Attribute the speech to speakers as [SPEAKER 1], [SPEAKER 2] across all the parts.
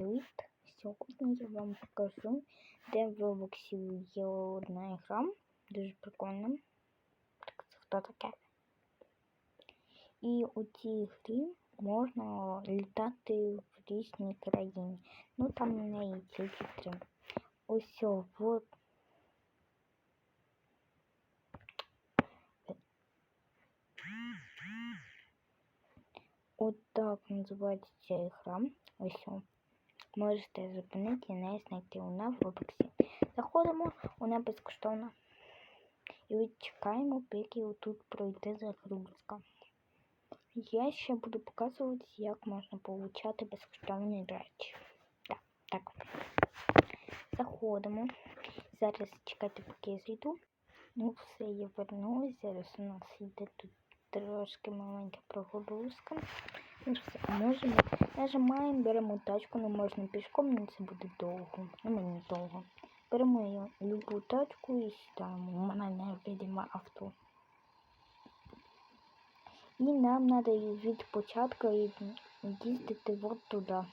[SPEAKER 1] Привіт! Сьогодні я вам покажу, де в Roblox є одна гра, дуже прикольна. Так, це хто таке? І у цій грі можна літати в різні країни. Ну там в неї тільки три. Ось о, вот. От так називається ця гра. Можете зупинити і не знайти вона в Roblox. Заходимо, вона безкоштовна. І чекаємо, поки тут пройде загрузка. Я ще буду показувати, як можна получати безкоштовні речі. Так, так. Заходимо. Зараз чекайте, поки я зайду. Ну, все, я вернулась. Зараз у нас йде тут трошки маленька прогрузка. Ну все, можемо. Нажимаємо, беремо тачку, не можна пішком, але це буде довго. Ну, мені довго. Беремо любу тачку і сідаємо. У мене невидиме авто. І нам треба від початку їздити от туди.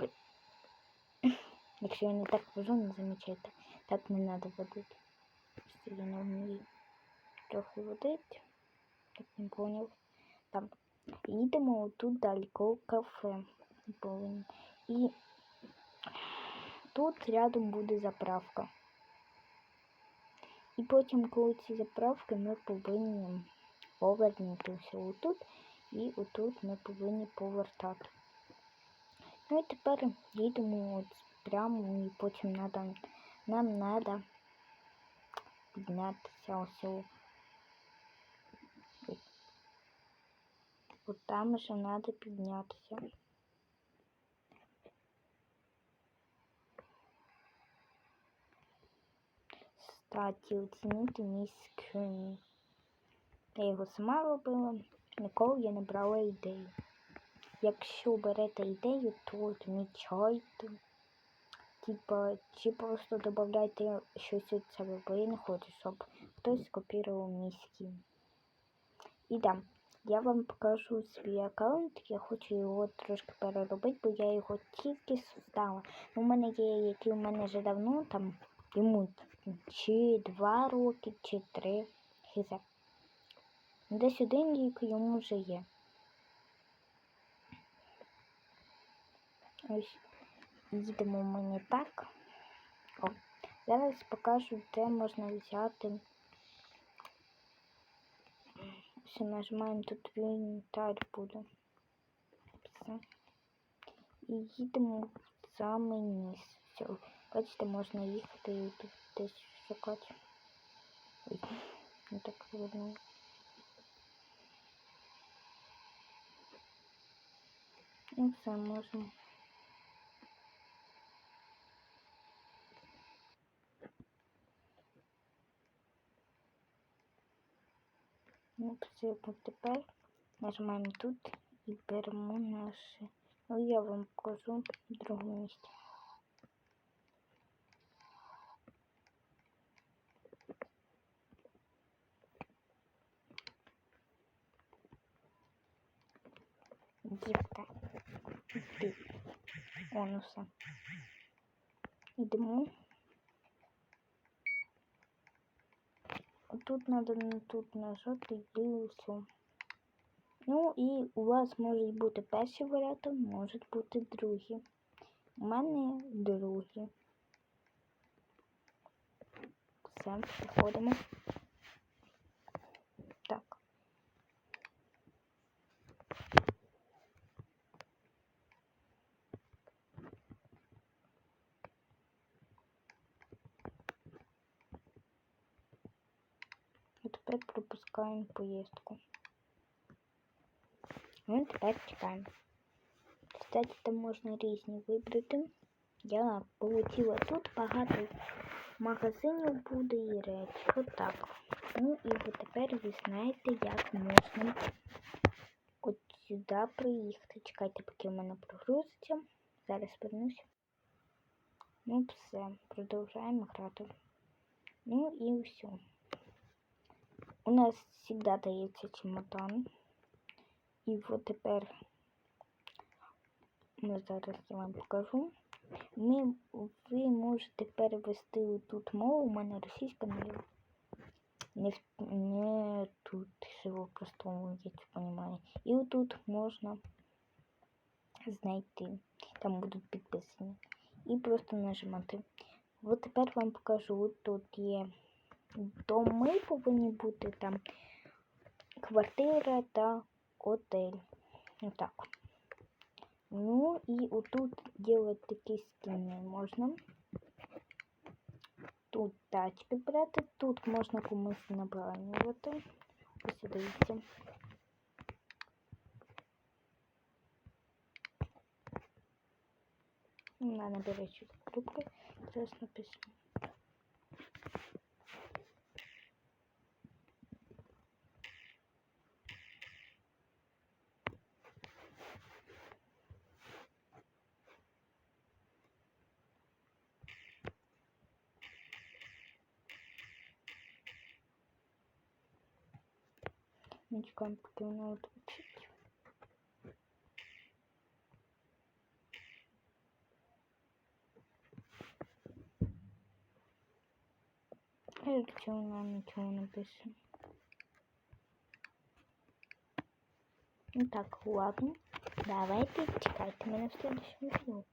[SPEAKER 1] Якщо я не так вожу, не замічайте. Так не треба водити. Просто я не вмію трохи водити. Так не поняв. Там. Їдемо тут далеко кафе. І тут рядом буде заправка. І потім, коли ці заправки, ми повинні повернутися отут. І отут ми повинні повертати. Ну і тепер їдемо от прямо і потім надо, нам треба піднятися ось. От там ще треба піднятися. Кстати, оцінити мій скрин. Я його сама робила, ніколи я не брала ідею. Якщо берете ідею, то відмічайте. Типа, чи просто додавайте щось від себе, бо я не хочу, щоб хтось скопірував мій скін. І да, я вам покажу свій аккаунт, я хочу його трошки переробити, бо я його тільки создала. У мене є, який у мене вже давно, там йому чи два роки, чи три. Хізе. Десь один рік йому вже є. Ось їдемо ми не так. О, зараз покажу, де можна взяти. Все, нажимаємо тут інвентар буде. Все. І їдемо в самий низ. Все. Бачите, можна їхати і тут десь шукати. Так видно. І все можемо. Ну, все, от тепер нажимаємо тут і беремо наше. Ну, я вам покажу в другому місці. Дівка. Іди. О, ну. Йдемо. Тут надо не тут нажати і все. Ну і у вас можуть бути перші варіанти, можуть бути другі. У мене другі. Все, приходимо. Так. І тепер пропускаємо поїздку. Ну, тепер чекаємо. Кстати, там можна різні вибрати. Я полетіла тут багато магазинів буде і речі. Отак. Ну і от тепер ви знаєте, як можна от сюди приїхати. Чекайте, поки в мене прогрузиться. Зараз вернуся. Ну, все, продовжуємо грати. Ну і все. У нас завжди дається чемодан. І от тепер Ну, зараз я вам покажу. Ми, ви можете перевести тут мову, у мене російська. Не, в- не тут, в простому, я це понимаю. І отут можна знайти. Там будуть підписані. І просто нажимати. От тепер вам покажу. Тут є доми повинні бути там квартира та готель. Отак. Ну і отут делать такі скини можна. Тут тачки брати, тут можна комусь набранювати. Ось дивіться. На наберечу трубки. Зараз написано. Чекаємо, поки воно відключить. Якщо вона нічого не пише. Ну так, ладно. Давайте чекайте мене в следующем відео.